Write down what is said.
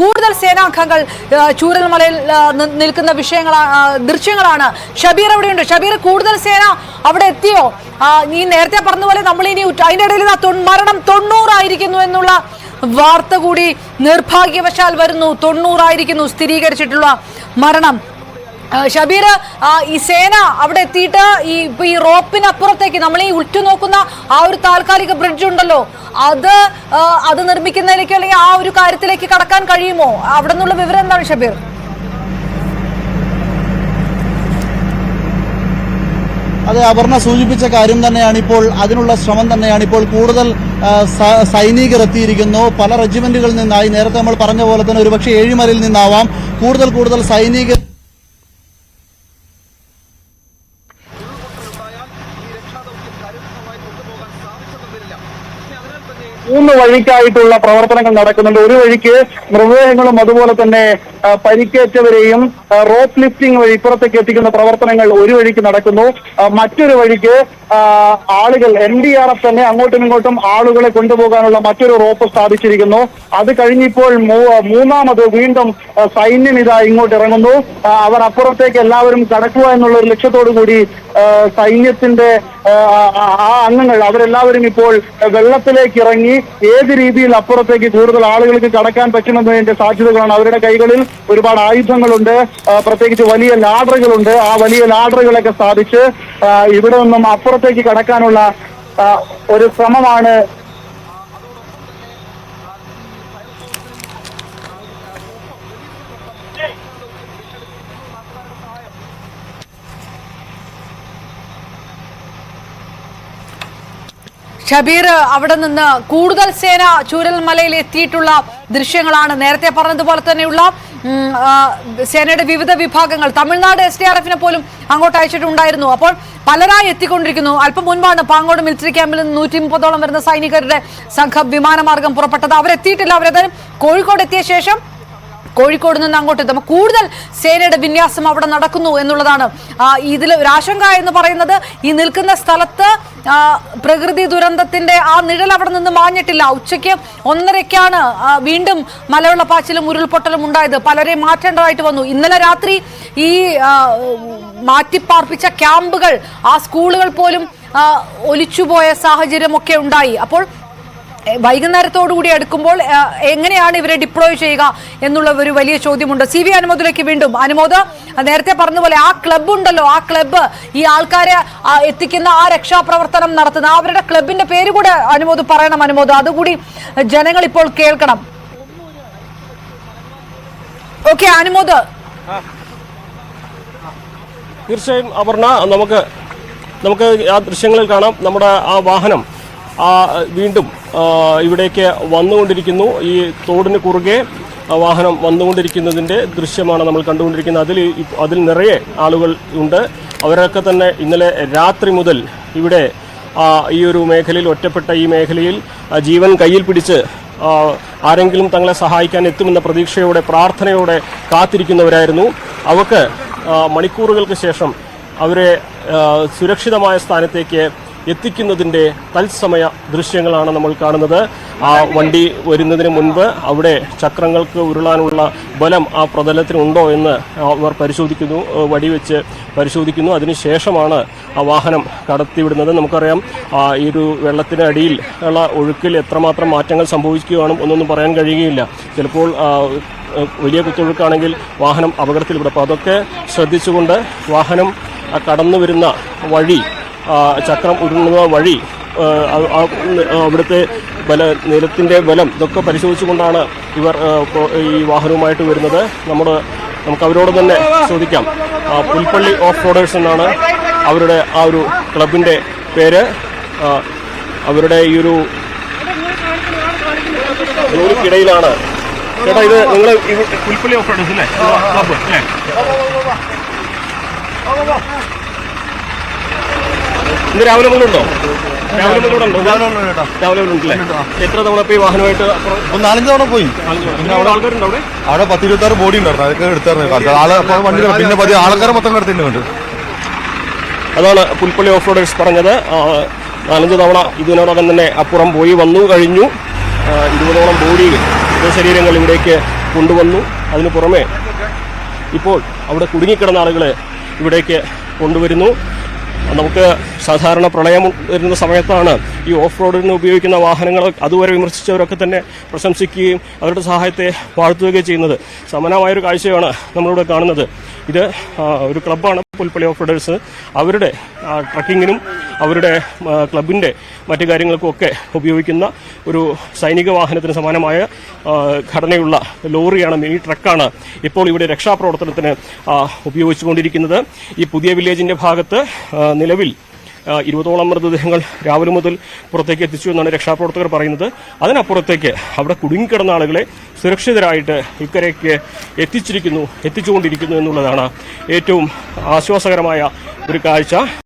കൂടുതൽ സേനാംഗങ്ങൾ ചൂരൽമലയിൽ നിൽക്കുന്ന വിഷയങ്ങൾ ദൃശ്യങ്ങളാണ്. ഷബീർ എവിടെയുണ്ട്? ഷബീർ കൂടുതൽ സേന അവിടെ എത്തിയോ? നീ നേരത്തെ പറഞ്ഞ പോലെ നമ്മൾ ഇനി അതിന്റെ ഇടയിൽ മരണം തൊണ്ണൂറായിരിക്കുന്നു എന്നുള്ള വാർത്ത കൂടി നിർഭാഗ്യവശാൽ വരുന്നു. തൊണ്ണൂറായിരിക്കുന്നു സ്ഥിരീകരിച്ചിട്ടുള്ള മരണം. ഷബീർ ഈ സേന അവിടെ എത്തിയിട്ട് ഈ ഇപ്പൊ ഈ റോപ്പിനപ്പുറത്തേക്ക് നമ്മൾ ഈ ഉറ്റുനോക്കുന്ന ആ ഒരു താൽക്കാലിക ബ്രിഡ്ജ് ഉണ്ടല്ലോ അത് അത് നിർമ്മിക്കുന്നതിലേക്ക് അല്ലെങ്കിൽ ആ ഒരു കാര്യത്തിലേക്ക് കടക്കാൻ കഴിയുമോ? അവിടെ നിന്നുള്ള വിവരം എന്താണ് ഷബീർ? അത് അപർണ സൂചിപ്പിച്ച കാര്യം തന്നെയാണ് ഇപ്പോൾ അതിനുള്ള ശ്രമം തന്നെയാണ് ഇപ്പോൾ കൂടുതൽ സൈനികർ എത്തിയിരിക്കുന്നു. പല റെജിമെന്റുകളിൽ നിന്നായി നേരത്തെ നമ്മൾ പറഞ്ഞ പോലെ തന്നെ ഒരുപക്ഷെ ഏഴിമലയിൽ നിന്നാവാം. കൂടുതൽ കൂടുതൽ സൈനികർ മൂന്ന് വഴിക്കായിട്ടുള്ള പ്രവർത്തനങ്ങൾ നടക്കുന്നുണ്ട്. ഒരു വഴിക്ക് മൃതദേഹങ്ങളും അതുപോലെ തന്നെ പരിക്കേറ്റവരെയും റോപ്പ് ലിഫ്റ്റിംഗ് വഴി ഇപ്പുറത്തേക്ക് എത്തിക്കുന്ന പ്രവർത്തനങ്ങൾ ഒരു വഴിക്ക് നടക്കുന്നു. മറ്റൊരു വഴിക്ക് ആളുകൾ എൻ ഡി ആർ എഫ് തന്നെ അങ്ങോട്ടും ഇങ്ങോട്ടും ആളുകളെ കൊണ്ടുപോകാനുള്ള മറ്റൊരു റോപ്പ് സ്ഥാപിച്ചിരിക്കുന്നു. അത് കഴിഞ്ഞിപ്പോൾ മൂന്നാമത് വീണ്ടും സൈന്യം ഇതാ ഇങ്ങോട്ട് ഇറങ്ങുന്നു. അവർ അപ്പുറത്തേക്ക് എല്ലാവരും കടക്കുക എന്നുള്ള ഒരു ലക്ഷ്യത്തോടു കൂടി സൈന്യത്തിന്റെ ആ അംഗങ്ങൾ അവരെല്ലാവരും ഇപ്പോൾ വെള്ളത്തിലേക്ക് ഇറങ്ങി ഏത് രീതിയിൽ അപ്പുറത്തേക്ക് കൂടുതൽ ആളുകൾക്ക് കടക്കാൻ പറ്റുമെന്നതിന്റെ സാധ്യതകളാണ് അവരുടെ കൈകളിൽ. ഒരുപാട് ആയുധങ്ങളുണ്ട്. പ്രത്യേകിച്ച് വലിയ ലാഡറുകളുണ്ട്. ആ വലിയ ലാഡറുകളൊക്കെ സ്ഥാപിച്ച് ഇവിടെ നിന്നും അപ്പുറത്തേക്ക് കടക്കാനുള്ള ഒരു ശ്രമമാണ് ഷബീർ അവിടെ നിന്ന് കൂടുതൽ സേന ചൂരൽമലയിൽ എത്തിയിട്ടുള്ള ദൃശ്യങ്ങളാണ് നേരത്തെ പറഞ്ഞതുപോലെ തന്നെയുള്ള സേനയുടെ വിവിധ വിഭാഗങ്ങൾ. തമിഴ്നാട് എസ് ഡി ആർ എഫിനെ പോലും അങ്ങോട്ട് അയച്ചിട്ടുണ്ടായിരുന്നു. അപ്പോൾ പലരായി എത്തിക്കൊണ്ടിരിക്കുന്നു. അല്പം മുൻപാണ് പാങ്ങോട് മിലിറ്ററി ക്യാമ്പിൽ നിന്ന് നൂറ്റി മുപ്പതോളം വരുന്ന സൈനികരുടെ സംഘം വിമാനമാർഗം പുറപ്പെട്ടത്. അവരെത്തിയിട്ടില്ല. അവരേതായാലും കോഴിക്കോട് എത്തിയ ശേഷം കോഴിക്കോട് നിന്ന് അങ്ങോട്ട് എത്തുമ്പോൾ കൂടുതൽ സേനയുടെ വിന്യാസം അവിടെ നടക്കുന്നു എന്നുള്ളതാണ്. ഇതിൽ ഒരു ആശങ്ക എന്ന് പറയുന്നത് ഈ നിൽക്കുന്ന സ്ഥലത്ത് പ്രകൃതി ദുരന്തത്തിന്റെ ആ നിഴൽ അവിടെ നിന്ന് മാഞ്ഞിട്ടില്ല. ഉച്ചയ്ക്ക് ഒന്നരയ്ക്കാണ് വീണ്ടും മലവെള്ളപ്പാച്ചിലും ഉരുൾപൊട്ടലും ഉണ്ടായത്. പലരെ മാറ്റേണ്ടതായിട്ട് വന്നു. ഇന്നലെ രാത്രി ഈ മാറ്റിപ്പാർപ്പിച്ച ക്യാമ്പുകൾ ആ സ്കൂളുകൾ പോലും ഒലിച്ചുപോയ സാഹചര്യമൊക്കെ ഉണ്ടായി. അപ്പോൾ എ, വൈകുന്നേരത്തോടു കൂടി അടുക്കുമ്പോൾ എങ്ങനെയാണ് ഇവരെ ഡിപ്ലോയ് ചെയ്യുക എന്നുള്ള ഒരു വലിയ ചോദ്യമുണ്ട്. സി വി അനുമോദിലേക്ക് വീണ്ടും. അനുമോദ് നേരത്തെ പറഞ്ഞ പോലെ ആ ക്ലബ് ഉണ്ടല്ലോ. ആ ക്ലബ്ബ് ഈ ആൾക്കാരെ എത്തിക്കുന്ന ആ രക്ഷാപ്രവർത്തനം നടത്തുന്ന അവരുടെ ക്ലബിന്റെ പേര് കൂടെ അനുമോദ് പറയണം അനുമോദ്. അതുകൂടി ജനങ്ങൾ ഇപ്പോൾ കേൾക്കണം. ഓക്കെ അനുമോദ്. തീർച്ചയായും അപർണ നമുക്ക് നമുക്ക് ആ ദൃശ്യങ്ങളിൽ കാണാം. നമ്മുടെ ആ വാഹനം വീണ്ടും ഇവിടേക്ക് വന്നുകൊണ്ടിരിക്കുന്നു. ഈ തോടിന് കുറുകെ വാഹനം വന്നുകൊണ്ടിരിക്കുന്നതിന്റെ ദൃശ്യമാണ് നമ്മൾ കണ്ടുകൊണ്ടിരിക്കുന്നത്. അതിൽ അതിൽ നിറയെ ആളുകൾ ഉണ്ട്. അവരൊക്കെ തന്നെ ഇന്നലെ രാത്രി മുതൽ ഇവിടെ ഈ ഒരു മേഖലയിൽ ഒറ്റപ്പെട്ട ഈ മേഖലയിൽ ജീവൻ കയ്യിൽ പിടിച്ച് ആരെങ്കിലും തങ്ങളെ സഹായിക്കാൻ എത്തുമെന്ന പ്രതീക്ഷയോടെ പ്രാർത്ഥനയോടെ കാത്തിരിക്കുന്നവരായിരുന്നു. അവർക്ക് മണിക്കൂറുകൾക്ക് ശേഷം അവരെ സുരക്ഷിതമായ സ്ഥാനത്തേക്ക് എത്തിക്കുന്നതിന്റെ തത്സമയ ദൃശ്യങ്ങളാണ് നമ്മൾ കാണുന്നത്. ആ വണ്ടി വരുന്നതിന് മുൻപ് അവിടെ ചക്രങ്ങൾക്ക് ഉരുളാനുള്ള ബലം ആ പ്രതലത്തിനുണ്ടോ എന്ന് അവർ പരിശോധിക്കുന്നു വടി വടിവെച്ച് പരിശോധിക്കുന്നു. അതിനുശേഷമാണ് ആ വാഹനം കടത്തിവിടുന്നത്. നമുക്കറിയാം ഈ ഒരു വെള്ളത്തിനടിയിൽ ഉള്ള ഒഴുക്കിൽ എത്രമാത്രം മാറ്റങ്ങൾ സംഭവിക്കുകയാണ് ഒന്നൊന്നും പറയാൻ കഴിയുകയില്ല. ചിലപ്പോൾ വലിയ കുത്തൊഴുക്കാണെങ്കിൽ വാഹനം അപകടത്തിൽപ്പെടും. അപ്പോൾ അതൊക്കെ ശ്രദ്ധിച്ചുകൊണ്ട് വാഹനം കടന്നു വരുന്ന വഴി ചക്രം ഉരുളുന്ന വഴി അവിടുത്തെ ബല നിലത്തിന്റെ ബലം ഇതൊക്കെ പരിശോധിച്ചുകൊണ്ടാണ് ഇവർ ഈ വാഹനവുമായിട്ട് വരുന്നത്. നമ്മുടെ നമുക്ക് അവരോട് തന്നെ ചോദിക്കാം. പുൽപ്പള്ളി ഓഫ് റോഡേഴ്സ് എന്നാണ് അവരുടെ ആ ഒരു ക്ലബിന്റെ പേര്. അവരുടെ ഈ ഒരു ജോലിക്കിടയിലാണ് ചേട്ടാ ഇത് നിങ്ങൾ പുൽപ്പള്ളി ഓഫ് റോഡേഴ്സ് അല്ലേ? ക്ലബ്ബ് അല്ലേ? ഇന്ന് രാവിലെ മുതലുണ്ടോ രാവിലെ മുതലുണ്ടോ രാവിലെ മുതലുണ്ടല്ലേ എത്ര തവണ ഈ വാഹനമായിട്ട് നാലഞ്ച് തവണ പോയി. ആൾക്കാരുണ്ടോ അവിടെ? അവിടെ പത്ത് ഇരുപത്തി ആറ് ബോഡി ഉണ്ടായിരുന്നു. അതൊക്കെ എടുത്തായിരുന്നു. ആളെ വണ്ടി പിന്നെ പതി ആൾക്കാരെ മൊത്തം കിടത്തിട്ടുണ്ട് അതാണ് പുൽപ്പള്ളി ഓഫ് റോഡേഴ്സ് പറഞ്ഞത്. നാലഞ്ച് തവണ ഇതിനോടകം തന്നെ അപ്പുറം പോയി വന്നു കഴിഞ്ഞു. ഇരുപതോളം ബോഡി ശരീരങ്ങൾ ഇവിടേക്ക് കൊണ്ടുവന്നു. അതിനു പുറമെ ഇപ്പോൾ അവിടെ കുടുങ്ങിക്കിടന്ന ആളുകളെ ഇവിടേക്ക് കൊണ്ടുവരുന്നു. നമുക്ക് സാധാരണ പ്രളയം വരുന്ന സമയത്താണ് ഈ ഓഫ് റോഡിന് ഉപയോഗിക്കുന്ന വാഹനങ്ങൾ അതുവരെ വിമർശിച്ചവരൊക്കെ തന്നെ പ്രശംസിക്കുകയും അവരുടെ സഹായത്തെ വാഴ്ത്തുകയും ചെയ്യുന്നത്. സമാനമായൊരു കാഴ്ചയാണ് നമ്മളിവിടെ കാണുന്നത്. ഇത് ഒരു ക്ലബ്ബാണ് പുൽപ്പള്ളി ഓഫ് റോഡേഴ്സ്. അവരുടെ ട്രക്കിങ്ങിനും അവരുടെ ക്ലബിന്റെ മറ്റു കാര്യങ്ങൾക്കും ഒക്കെ ഉപയോഗിക്കുന്ന ഒരു സൈനിക വാഹനത്തിന് സമാനമായ ഘടനയുള്ള ലോറിയാണ് മിനി ട്രക്കാണ് ഇപ്പോൾ ഇവിടെ രക്ഷാപ്രവർത്തനത്തിന് ഉപയോഗിച്ചുകൊണ്ടിരിക്കുന്നത്. ഈ പുതിയ വില്ലേജിന്റെ ഭാഗത്ത് നിലവിൽ ഇരുപതോളം മൃതദേഹങ്ങൾ രാവിലെ മുതൽ പുറത്തേക്ക് എത്തിച്ചു എന്നാണ് രക്ഷാപ്രവർത്തകർ പറയുന്നത്. അതിനപ്പുറത്തേക്ക് അവിടെ കുടുങ്ങിക്കിടന്ന ആളുകളെ സുരക്ഷിതരായിട്ട് ഇക്കരയ്ക്ക് എത്തിച്ചിരിക്കുന്നു എത്തിച്ചുകൊണ്ടിരിക്കുന്നു എന്നുള്ളതാണ് ഏറ്റവും ആശ്വാസകരമായ ഒരു കാഴ്ച.